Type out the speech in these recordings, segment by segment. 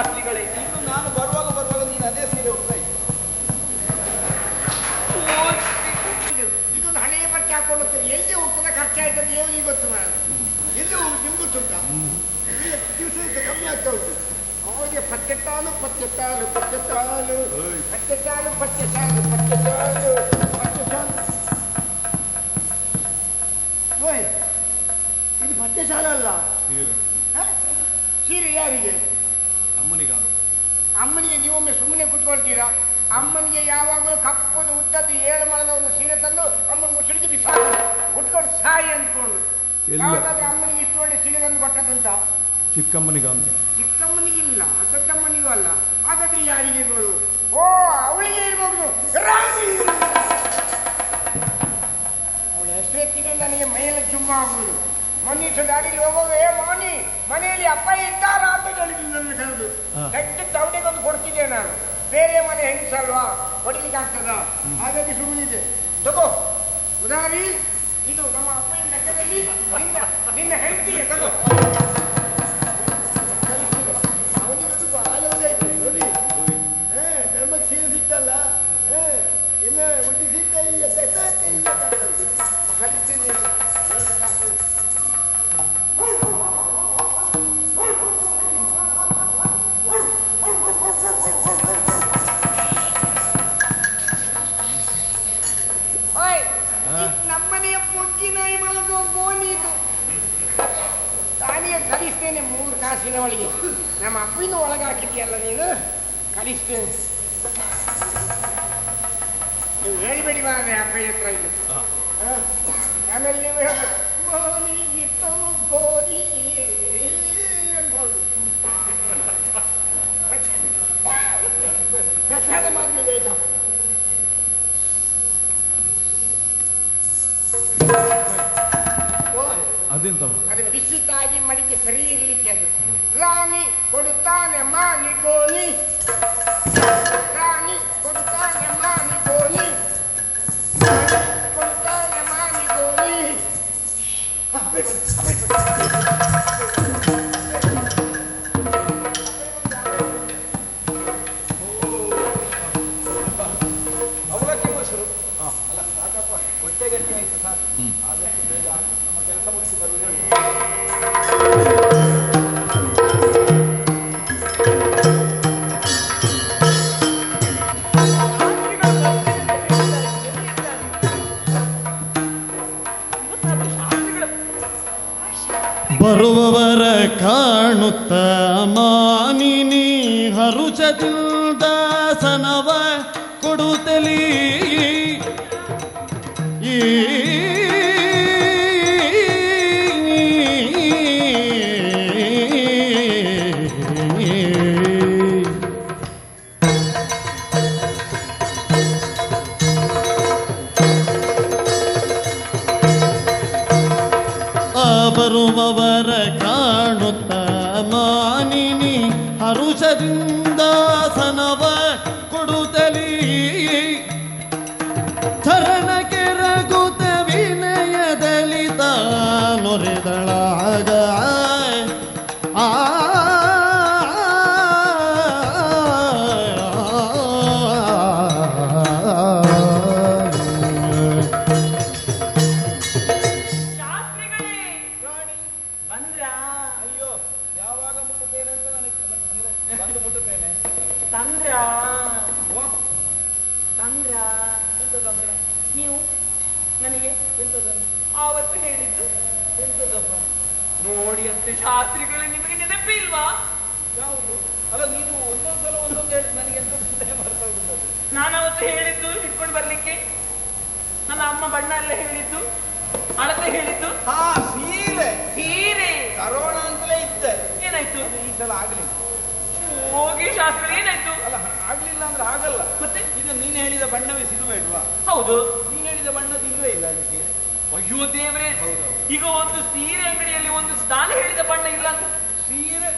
ಶಾಸ್ತ್ರಿಗಳೇ ಇನ್ನು ನಾನು ಬರುವಾಗ ಬರುವಾಗ ನೀನು ಅದೇ ಸೀರೆ ಉಡ್ತಾ ಇದ್ದೆ. ಹಳೆಯ ಬಟ್ಟೆ ಹಾಕೊಳ್ಳುತ್ತೇನೆ ಎಲ್ಲಿ ಹೋಗ್ತದೆ ಖರ್ಚಾಯ್ತದೆ ಏನು ಗೊತ್ತು ನಾನು ಎಲ್ಲಿ ಹೋಗಿ ನಿಮ್ಗೆ ಗೊತ್ತುಂಟ? ದಿವಸ ಕಮ್ಮಿ ಆಗ್ತಾ ಉಂಟು. ಅವಾಗ ಪಚ್ಚೆಟ್ಟಾಲು ಪಚ್ಚೆಟ್ಟಾಲು ಪಚ್ಚೆಟ್ಟಾಲು ಪಚ್ಚೆಟ್ಟಾಲು ತಾಲು ಪಚ್ಚೆಟ್ಟಾಲು ಪಚ್ಚೆಟ್ಟಾಲು ಓಯ್ ಇದು ಪಚ್ಚೆಶಾಲ ಅಲ್ಲ? ಸೀರೆ ಯಾರಿಗೆ? ಅಮ್ಮನಿಗೆ ನೀವೊಮ್ಮೆ ಸುಮ್ಮನೆ ಕುತ್ಕೊಳ್ತೀರಾ? ಅಮ್ಮನಿಗೆ ಯಾವಾಗಲೂ ಕಪ್ಪದು ಉದ್ದದ್ದು ಏಳು ಮರದ ಒಂದು ಸೀರೆ ತಂದು ಅಮ್ಮನ ಸಿಡಿದು ಸಾಯಿ ಕುತ್ಕೊಂಡು ಸಾಯಿ ಅಂದ್ಕೊಂಡು. ಯಾವಾಗಾದ್ರೆ ಅಮ್ಮನಿಗೆ ಇಷ್ಟು ಒಳ್ಳೆ ಸೀರೆ ತಂದು ಕೊಟ್ಟದಂತ ಚಿಕ್ಕಮ್ಮನಿಗಂತ ಚಿಕ್ಕಮ್ಮನಿಗಿಲ್ಲ ದೊಡ್ಡಮ್ಮನಿಗೂ ಅಲ್ಲ. ಹಾಗಾದ್ರೆ ಯಾರಿಗೆ ಇರ್ಬೋದು? ಓ ಅವಳಿಗೆ ಇರ್ಬೋದು. ಅವಳು ಎಷ್ಟೇ ಹೆಸರೆತ್ತಿಗೆ ನನಗೆ ಮೈಯಲ್ಲಿ ಚುಮ್ಮ ಆಗುವುದು ಮೊನ್ನಿಟ್ಟು ದಾರಿಲಿ ಹೋಗುವಾಗ ಏ ಮೋನಿ. ಮನೆಯಲ್ಲಿ ಅಪ್ಪ ಇದ್ದಾರಾ ಅಂತ ನನ್ನ ಕರೆದು. ತವಡೆಗೊಂದು ಕೊಡ್ತಿದ್ದೆ ನಾನು. ಬೇರೆ ಮನೆ ಹೆಂಗಸಲ್ವಾ ಹೊಡಿಲಿಕ್ಕೆ ಆಗ್ತದ? ಹಾಗಾಗಿ ಸುಮ್ಮನಿದೆ ತಗೋ. ಉದಾರಿ ಇದು ನಮ್ಮ ಅಪ್ಪನ ಲೆಕ್ಕದಲ್ಲಿ ನಿನ್ನ ನಿನ್ನ ಹೆಂಡತಿಗೆ ತಗೋ. ಅವನಿಗದು ಮೂರು ಕಾಸಿನ ಒಳಗೆ ನಮ್ಮ ಅಪ್ಪಿನ ಒಳಗೆ ಹಾಕಿದ್ಯಲ್ಲ ನೀನು? ಕಲಿಸ್ತೇನೆ ನೀವು ಹೇಳಿಬೇಡಿ ಮಾರೆ ಅಪ್ಪಯ್ಯ ಹತ್ರ ಇದು ಹ? ಆಮೇಲೆ ನೀವು ಹೇಳ್ಬೇಕು, ಗೋರಿ ಇಟ್ಟು ಗೋರಿ ಅನ್ಬೋದು. ಪ್ರಸಾದ ಮಾಡ್ಬೇಕು ಆಯ್ತಾ? ಅದೆಂತ? ಬಿಸಿ ತಾಗಿ ಮಡಿಕೆ ಸರಿ ಇರಲಿಕ್ಕೆ ಅದು. ರಾಣಿ ಕೊಡುತ್ತಾನೆ ಮಾನಿ ಗೋಣಿ ಬರುವವರ ಕಾಣುತ್ತ ಮಾನಿನಿ ಹರುಚದಿಂದ ಸನವ ಕೊಡುತ್ತಲೀ ಈ ಆ ಬರುವವರ ಕಾಣುತ್ತ ಮಾನಿನಿ ಹರುಷದಿಂದ ಆವತ್ತು ಹೇಳಿದ್ದು? ಎಂತದಪ್ಪ? ನೋಡಿ ಅಂತೆ ಶಾಸ್ತ್ರಿಗಳು ನಿಮಗೆ ನೆನಪಿಲ್ವಾ? ಯಾವುದು? ಅಲ್ಲ ನೀನು ಒಂದೊಂದು ಸಲ ಒಂದೊಂದು ಹೇಳಿ ನನಗೆ ಎಂತ ಚಿಂತನೆ ಮಾಡ್ತಾ ನಾನು ಅವತ್ತು ಹೇಳಿದ್ದು ಹಿಡ್ಕೊಂಡು ಬರ್ಲಿಕ್ಕೆ? ನನ್ನ ಅಮ್ಮ ಬಣ್ಣ ಎಲ್ಲ ಹೇಳಿದ್ದು ಅಳತೆ ಹೇಳಿದ್ದು? ಹಾ ಸೀರೆ. ಸೀರೆ. ತರೋಣ ಅಂತಲೇ ಇದ್ದೆ. ಏನಾಯ್ತು? ಈ ಸಲ ಆಗ್ಲಿಲ್ಲ. ಹೋಗಿ ಶಾಸ್ತ್ರ ಏನಾಯ್ತು? ಅಲ್ಲ ಆಗ್ಲಿಲ್ಲ ಅಂದ್ರೆ ಆಗಲ್ಲ. ಮತ್ತೆ? ಇದು ನೀನು ಹೇಳಿದ ಬಣ್ಣವೇ ಸಿಗಬೇಡ್ವಾ ಹೌದು ನೀನು ಹೇಳಿದ ಬಣ್ಣದ ಇಲ್ವೇ ಇಲ್ಲ ಅದಕ್ಕೆ ಅಯ್ಯೋ ದೇವ್ರೆ ಈಗ ಒಂದು ಸೀರೆ ಅಂಗಡಿಯಲ್ಲಿ ಒಂದು ಸ್ಥಾನ ಹೇಳಿದ ಬಣ್ಣ ಇಲ್ಲ ಅಂತ. ಸೀರೆ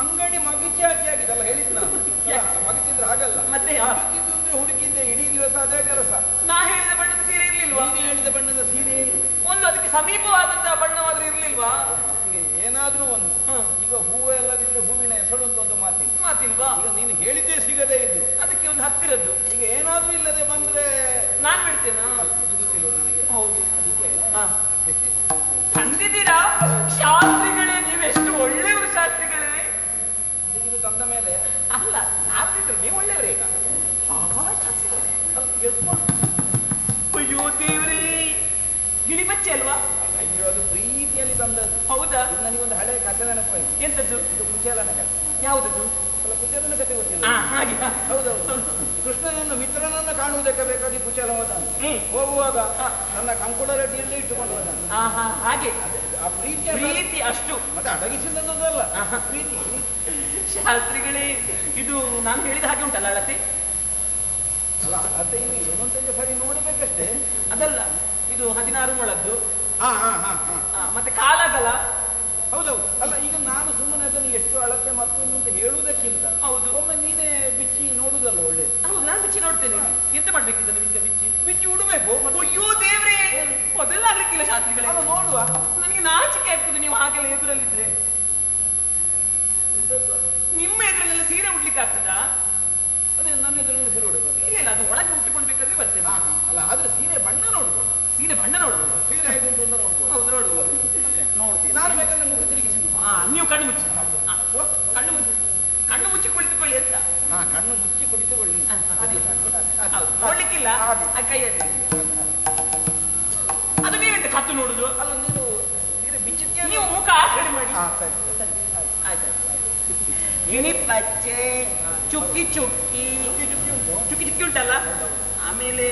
ಅಂಗಡಿ ಮಗಿಚಿ ಹಾಕಿ ಆಗಿದಲ್ಲ ಹೇಳಿದ್ ನಾನು. ಅಲ್ಲ, ಮಗಿಚಿದ ಹಾಗಿದ್ರೆ ಆಗಲ್ಲ ಮತ್ತೆ ಹುಡುಕಿದ್ದು ಅಂದ್ರೆ ಹುಡುಕಿದ್ದೆ ಇಡೀ ದಿವಸ ಅದೇ ಕೆಲಸ. ನಾ ಹೇಳಿದ ಬಣ್ಣದ ಸೀರೆ ಇರ್ಲಿಲ್ವಾ? ನೀನು ಹೇಳಿದ ಬಣ್ಣದ ಸೀರೆ ಒಂದು ಅದಕ್ಕೆ ಸಮೀಪವಾದಂತಹ ಬಣ್ಣವಾದ್ರೂ ಇರ್ಲಿಲ್ವಾ? ಈಗ ಏನಾದ್ರೂ ಒಂದು. ಈಗ ಹೂವು ಎಲ್ಲದಿದ್ರೆ ಹೂವಿನ ಹೆಸರು ಅಂತ ಒಂದು ಮಾತಿಲ್ಲ ಮಾತಿಲ್ವಾ? ಈಗ ನೀನು ಹೇಳಿದ್ದೇ ಸಿಗದೇ ಇದ್ರು. ಅದಕ್ಕೆ ಒಂದು ಹತ್ತಿರದ್ದು. ಈಗ ಏನಾದ್ರೂ ಇಲ್ಲದೆ ಬಂದ್ರೆ ನಾನ್ ಬಿಡ್ತೇನೆ? ನನಗೆ? ಹೌದು. ತಂದಿದ್ದೀರಾ? ಶಾಸ್ತ್ರಿಗಳೇ ನೀವೆಷ್ಟು ಒಳ್ಳೆಯವರು ಶಾಸ್ತ್ರಿಗಳೇ? ಇದು ತಂದ ಮೇಲೆ? ಅಲ್ಲ ನಾವಿದ್ರು ನೀವು ಒಳ್ಳೆಯವರೇ ಈಗ. ಅಯ್ಯೋ ದೇವ್ರಿ. ಗಿಳಿಬಚ್ಚೆ ಅಲ್ವಾ? ಅಯ್ಯೋ ಅದು ಪ್ರೀತಿಯಲ್ಲಿ ತಂದದ್ದು ಹೌದಾ? ನನಗೊಂದು ಹಳೆ ಕಥೆ ನೆನಪಾಯ್ತು ಎಂತದ್ದು? ಇದು ಕುಚೇಲನ ಕಥೆ. ಯಾವುದದ್ದು? ಅಲ್ಲ ಕುಚೇಲನ ಕಥೆ ಗೊತ್ತಿಲ್ಲ. ಹಾಗೆ. ಹೌದೌದು. ಕೃಷ್ಣನನ್ನು ಮಿತ್ರನನ್ನು ಕಾಣುವುದಕ್ಕೆ ಬೇಕಾಗಿ ಕುಚಲ ಹೋದ ಹ್ಮ್. ಹೋಗುವಾಗ ನನ್ನ ಕಂಕುಳ ರೆಡ್ಡಿಯಲ್ಲಿ ಇಟ್ಟುಕೊಂಡು ಹೋದ ಹಾ ಹಾ ಹಾಗೆ. ಆ ಪ್ರೀತಿ ಪ್ರೀತಿ ಅಷ್ಟು. ಮತ್ತೆ ಅಡಗಿಸಿದದ್ದಲ್ಲ ಆಹಾ. ಪ್ರೀತಿ ಶಾಸ್ತ್ರಿಗಳೇ ಇದು ನಾನು ಹೇಳಿದ ಹಾಗೆ ಉಂಟಲ್ಲ ಅಳತೆ? ಅಲ್ಲ ಅಳತೆ ಇನ್ನು ಏನಂತ ಸರಿ ನೋಡಬೇಕಷ್ಟೇ. ಅದಲ್ಲ ಇದು ಹದಿನಾರು ಮೊಳದ್ದು. ಹಾ ಹಾ ಹಾ ಹಾ. ಆ, ಮತ್ತೆ ಕಾಲಾಗಲ. ಹೌದೌದು ಅಲ್ಲ ಈಗ ನಾನು ಸುಮ್ಮನೆ ಅದನ್ನು ಎಷ್ಟು ಅಳತೆ ಮತ್ತೊಂದು ಅಂತ ಹೇಳುವುದಕ್ಕಿಂತ ಹೌದು. ಒಮ್ಮೆ ನೀನೇ ಬಿಚ್ಚಿ ನೋಡುದಲ್ಲ ಒಳ್ಳೆ? ಹೌದು ನಾನು ಬಿಚ್ಚಿ ನೋಡ್ತೇನೆ. ಎಂತ ಮಾಡ್ಬೇಕಿದ್ದ ನಿಮಗೆ ಬಿಚ್ಚಿ? ಬಿಚ್ಚಿ ಉಡಬೇಕು. ಮತ್ತೆ ಅಯ್ಯೋ ದೇವ್ರೇ ಮೊದಲ ಆಗ್ಲಿಕ್ಕಿಲ್ಲ ಶಾಸ್ತ್ರಿಗಳೇ ನೋಡುವ. ನನಗೆ ನಾಚಿಕೆ ಆಗ್ತದೆ ನೀವು ಹಾಗೆಲ್ಲ ಎದುರಲ್ಲಿದ್ರೆ. ನಿಮ್ಮ ಎದುರಲ್ಲೆಲ್ಲ ಸೀರೆ ಉಡ್ಲಿಕ್ಕೆ ಆಗ್ತದಾ? ಅದೇ ನನ್ನ ಎದುರಲ್ಲಿ ಸೀರೆ ಉಡಬೇಕು. ಇಲ್ಲ ಇಲ್ಲ ಅದು ಒಳಗೆ ಉಟ್ಟುಕೊಳ್ಬೇಕಾದ್ರೆ ಬರ್ತೇನೆ. ಅಲ್ಲ ಆದ್ರೆ ಸೀರೆ ಬಣ್ಣ ನೋಡ್ಬೋದು. ಸೀರೆ ಬಣ್ಣ ನೋಡ್ಬೋದು. ಸೀರೆ ಹೇಗುಂಟು ಅಂತ ನೋಡ್ಬೋದು. ಹೌದು ನೋಡುವುದು ನೋಡ್ತೀನಿ. ನಾನು ಬೇಕಾದ್ರೆ ಮುಖ ತಿರುಗಿಸಿದ್ದು ಹಾ ನೀವು ಕಣ್ಣು ಮುಚ್ಚಿ. ಕಣ್ಣು ಮುಚ್ಚಿ. ಕಣ್ಣು ಮುಚ್ಚಿ ಕುಳಿತುಕೊಳ್ಳಿ ಅಂತ. ಹಾ ಕಣ್ಣು ಮುಚ್ಚಿ. ಹೌದು ನೋಡ್ಲಿಕ್ಕಿಲ್ಲ? ಕೈಯಲ್ಲಿ. ಅದು ನೀವೆಂತ ಕತ್ತು ನೋಡುದು? ಅಲ್ಲ ನೀನು ಸೀರೆ ಬಿಚ್ಚಿದ್ಯಾ ನೀವು ಮುಖ ಆ ಕಡೆ ಮಾಡಿ ಗಿಣಿ ಪಚ್ಚೆ ಚುಕ್ಕಿ ಚುಕ್ಕಿ. ಚುಕ್ಕಿ ಉಂಟು. ಚುಕ್ಕಿ ಚುಕ್ಕಿ ಉಂಟಲ್ಲ? ಆಮೇಲೆ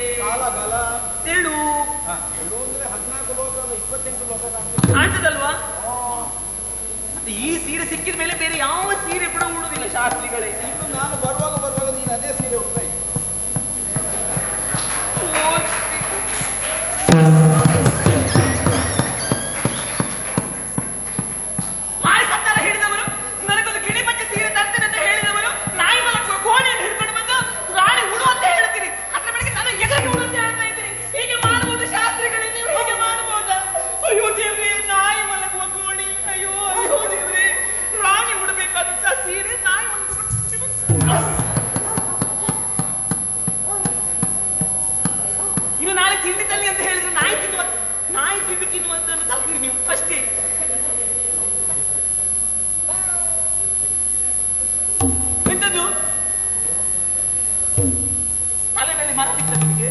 ತೆಳು. ಎಳ್ಳು ಅಂದ್ರೆ ಹದಿನಾಲ್ಕು ಲೋಕ ಇಪ್ಪತ್ತೆಂಟು ಲೋಕ ಕಾಣ್ತದಲ್ವಾ? ಮತ್ತೆ ಈ ಸೀರೆ ಸಿಕ್ಕಿದ ಮೇಲೆ ಬೇರೆ ಯಾವ ಸೀರೆ ಕೂಡ ಉಡುದಿಲ್ಲ ಶಾಸ್ತ್ರಿಗಳೇ. ಇನ್ನು ನಾನು ಬರುವಾಗ ಬರುವಾಗ ನೀನು ಅದೇ ಸೀರೆ ಉಡ್ತಾ ಇನ್ನು ನಾಳೆ ತಿಂಡಿ ತಲ್ಲಿ ಅಂತ ಹೇಳಿದ್ರೆ ನಾಯಿ ತಿನ್ನುವ ನಾಯಿ ತಿಂಡಿ ತಿನ್ನುವಂತ ತಲ್ತೀರಿ ನೀವು ಅಷ್ಟೇ. ಎಂತದ್ದು? ತಲೆ ಮೇಲೆ ಮರ ಬಿದ್ದ ನಿಮಗೆ?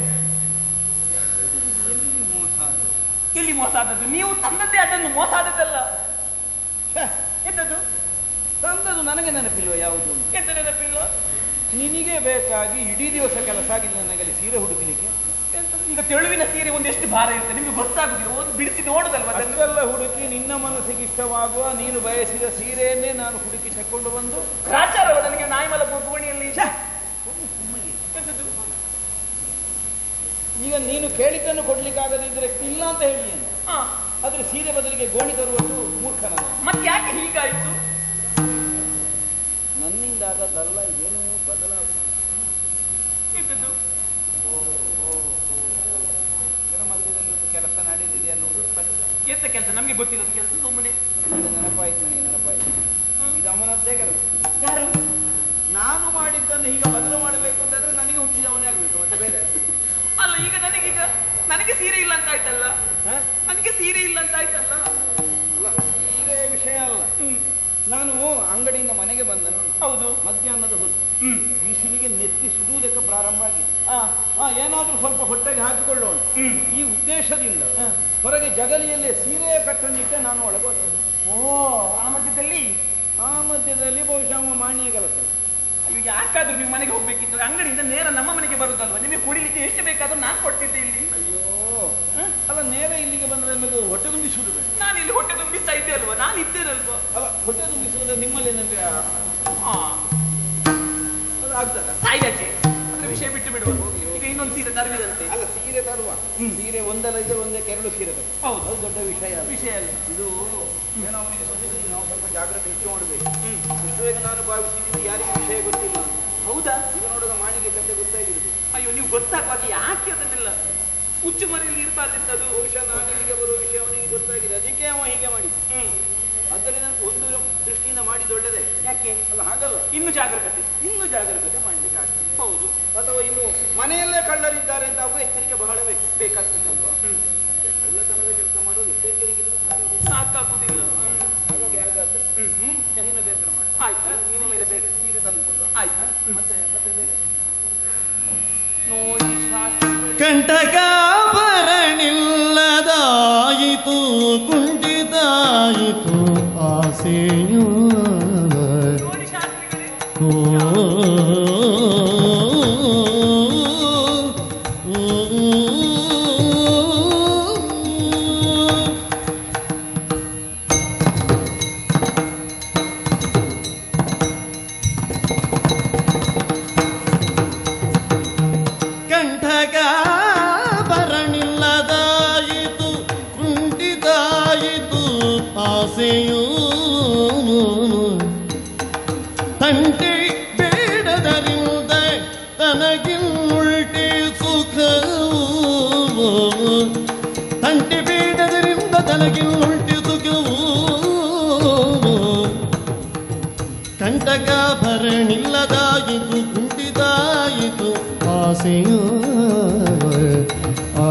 ಎಲ್ಲಿ ಮೋಸ ಆದದ್ದು ನೀವು ತಂದದ್ದೇ ಅದನ್ನು ಮೋಸ ಆದದ್ದಲ್ಲ ಎಂತದ್ದು? ತಂದದ್ದು ನನಗೆ ನೆನಪಿಲ್ವ ಯಾವುದು ಎಂತ ನೆನಪಿಲ್ಲ ನಿನಗೆ ಬೇಕಾಗಿ ಇಡೀ ದಿವಸ ಕೆಲಸ ಆಗಿದೆ ನನಗೆ ಸೀರೆ ಹುಡುಕಲಿಕ್ಕೆ? ಈಗ ತೆಳುವಿನ ಸೀರೆ ಒಂದೆಷ್ಟು ಭಾರ ಇರುತ್ತೆ. ನಿಮ್ಗೆ ಗೊತ್ತಾಗುದಿಲ್ಲ. ಒಂದು ಬಿಡಿಸಿ ನೋಡುದಲ್ವಾ ಅದನ್ನು? ಅದೆಲ್ಲ ಹುಡುಕಿ ನಿನ್ನ ಮನಸ್ಸಿಗೆ ಇಷ್ಟವಾಗುವ ನೀನು ಬಯಸಿದ ಸೀರೆಯನ್ನೇ ನಾನು ಹುಡುಕಿ ತಕೊಂಡು ಬಂದು ಪ್ರಾಚಾರ ನನಗೆ ನಾಯಿಮಲ ಎಂತದ್ದು? ಈಗ ನೀನು ಕೇಳಿದ್ದನ್ನು ಕೊಡ್ಲಿಕ್ಕಾಗದಿದ್ರೆ ಇಲ್ಲ ಅಂತ ಹೇಳಿ ಆದ್ರೆ ಸೀರೆ ಬದಲಿಗೆ ಗೋಣಿ ತರುವುದು ಮೂರ್ಖನ ಮತ್ತೆ ಯಾಕೆ ಹೀಗಾಯ್ತು? ನನ್ನಿಂದಾದದ್ದಲ್ಲ ಏನೂ ಮಧ್ಯದಲ್ಲಿ ಕೆಲಸ ನಡೆದಿದೆ ಅನ್ನೋದು ಎಂತ ಕೆಲಸ? ನಮ್ಗೆ ಗೊತ್ತಿಲ್ಲ ಕೆಲಸ ಸುಮ್ಮನೆ ನೆನಪಾಯ್ತು ನನಗೆ ನೆನಪಾಯ್ತು. ಇದು ಅವನದ್ದೇ ಕೆಲಸ ಯಾರು? ನಾನು ಮಾಡಿದ್ದನ್ನು ಈಗ ಬದಲು ಮಾಡಬೇಕು ಅಂತಂದ್ರೆ ನನಗೆ ಹುಟ್ಟಿದವನೇ ಆಗ್ಬೇಕು ಮತ್ತೆ ಬೇರೆ? ಅಲ್ಲ ಈಗ ನನಗೀಗ ನನಗೆ ಸೀರೆ ಇಲ್ಲ ಅಂತ ಆಯ್ತಲ್ಲ? ನನಗೆ ಸೀರೆ ಇಲ್ಲ ಅಂತ ಆಯ್ತಲ್ಲ? ಸೀರೆ ವಿಷಯ ಅಲ್ಲ. ನಾನು ಅಂಗಡಿಯಿಂದ ಮನೆಗೆ ಬಂದನು. ಹೌದು. ಮಧ್ಯಾಹ್ನದ ಹೊತ್ತು. ಬಿಸಿಲಿಗೆ ನೆತ್ತಿ ಸುಡುವುದಕ್ಕೆ ಪ್ರಾರಂಭ ಆಗಿದೆ. ಏನಾದ್ರೂ ಸ್ವಲ್ಪ ಹೊಟ್ಟೆಗೆ ಹಾಕಿಕೊಳ್ಳೋಣ. ಈ ಉದ್ದೇಶದಿಂದ. ಹೊರಗೆ ಜಗಲಿಯಲ್ಲಿ ಸೀರೆ ಕಟ್ಟನ್ನಿಟ್ಟೆ ನಾನು ಒಳಗೆ ಹೋದೆ. ಓ ಆ ಮಧ್ಯದಲ್ಲಿ? ಆ ಮಧ್ಯದಲ್ಲಿ ಬಹುಶಃ ಮಾನ್ಯ ಕೆಲಸ. ಈಗ ಯಾಕಾದ್ರೂ ನೀವು ಮನೆಗೆ ಹೋಗ್ಬೇಕಿತ್ತು? ಅಂಗಡಿಯಿಂದ ನೇರ ನಮ್ಮ ಮನೆಗೆ ಬರುತ್ತಲ್ವ? ನಿಮಗೆ ಕುಡಿಲಿಕ್ಕೆ ಎಷ್ಟು ಬೇಕಾದ್ರೂ ನಾನು ಕೊಟ್ಟಿದ್ದೆ ಇಲ್ಲಿ. ಅಲ್ಲ ನೇರ ಇಲ್ಲಿಗೆ ಬಂದ್ರೆ ಅನ್ನೋದು ಹೊಟ್ಟೆ ತುಂಬಿಸುವುದು ನಾನು ಇಲ್ಲಿ ಹೊಟ್ಟೆ ತುಂಬಿಸ್ತಾ ಇದ್ದೆ ಅಲ್ವಾ? ನಾನು ಇದ್ದೇನಲ್ವಾ? ಅಲ್ಲ ಹೊಟ್ಟೆ ತುಂಬಿಸುವುದು ನಿಮ್ಮಲ್ಲಿ ನನಗೆ ಅದು ಆಗ್ತದ? ಸಾಯಿರಜ್ಜೆ ಅದ್ರ ವಿಷಯ ಬಿಟ್ಟು ಬಿಡುವ. ಈಗ ಇನ್ನೊಂದು ಸೀರೆ ತರುವಿದಂತೆ ಅಲ್ಲ ಸೀರೆ ತರುವ. ಸೀರೆ ಒಂದಲ್ಲ ಇದೆ ಒಂದೇ ಕೆರಳು ಸೀರೆ ತರುವ. ಹೌದು. ಅದು ದೊಡ್ಡ ವಿಷಯ ವಿಷಯ ಅಲ್ಲ. ಇದು ಏನೋ ಅವನಿಗೆ ನಾವು ಸ್ವಲ್ಪ ಜಾಗ್ರತೆ ಹೆಚ್ಚು ಮಾಡಬೇಕು ಇಷ್ಟು ಬೇಗ ನಾನು ಭಾವಿಸಿದ್ದೀನಿ ಯಾರಿಗೂ ವಿಷಯ ಗೊತ್ತಿಲ್ಲ. ಹೌದಾ? ಇದು ನೋಡುವ ಮಾಡಿಗೆ ಕತೆ ಗೊತ್ತಾಗಿರುದು. ಅಯ್ಯೋ ನೀವು ಗೊತ್ತಾಗುವಾಗ ಯಾಕೆ ಅದನ್ನೆಲ್ಲ ಹುಚ್ಚು ಮನೆಯಲ್ಲಿ ಇರಬಾರ್ದಿತ್ತು ಅದು ಬಹುಶಃ ನಾನು ಇಲ್ಲಿಗೆ ಬರುವ ವಿಷಯ ಅವನಿಗೆ ಗೊತ್ತಾಗಿದೆ. ಅದಕ್ಕೆ ಅವ ಹೀಗೆ ಮಾಡಿ. ಅದರಿಂದ ಆದ್ದರಿಂದ ಒಂದು ದೃಷ್ಟಿಯಿಂದ ಮಾಡಿ ದೊಡ್ಡದೆ ಯಾಕೆ? ಅಲ್ಲ ಹಾಗಲ್ಲ. ಇನ್ನು ಜಾಗರೂಕತೆ. ಇನ್ನು ಜಾಗರೂಕತೆ ಮಾಡ್ಲಿಕ್ಕೆ ಆಗ್ತದೆ. ಹೌದು. ಅಥವಾ ಇನ್ನು ಮನೆಯಲ್ಲೇ ಕಳ್ಳರಿದ್ದಾರೆ ಅಂತ ಅವು ಎಚ್ಚರಿಕೆ ಬಹಳ ಬೇಕು. ಬೇಕಾಗ್ತದೆ ಅಲ್ವಾ. ಕಳ್ಳತನದ ಕೆಲಸ ಮಾಡೋದು ಎಚ್ಚರಿಕೆ. ಸಾಕಾಗುದಿಲ್ಲ ಹಾಗಾಗಿ ಹಾಗಾದ್ರೆ ಹ್ಮ್. ಹ್ಮ್ ಬೇಸರ ಮಾಡಿ. ಆಯ್ತು. ನಿನ್ನ ಮೇಲೆ ಬೇಡ. நீ ಸುಖವು. ಕಂಟಕ ಭರಣಿಲ್ಲದಾಯಿತು ಕುಂಠಿತಾಯಿತು ಆಸೆಯೋ ಆ,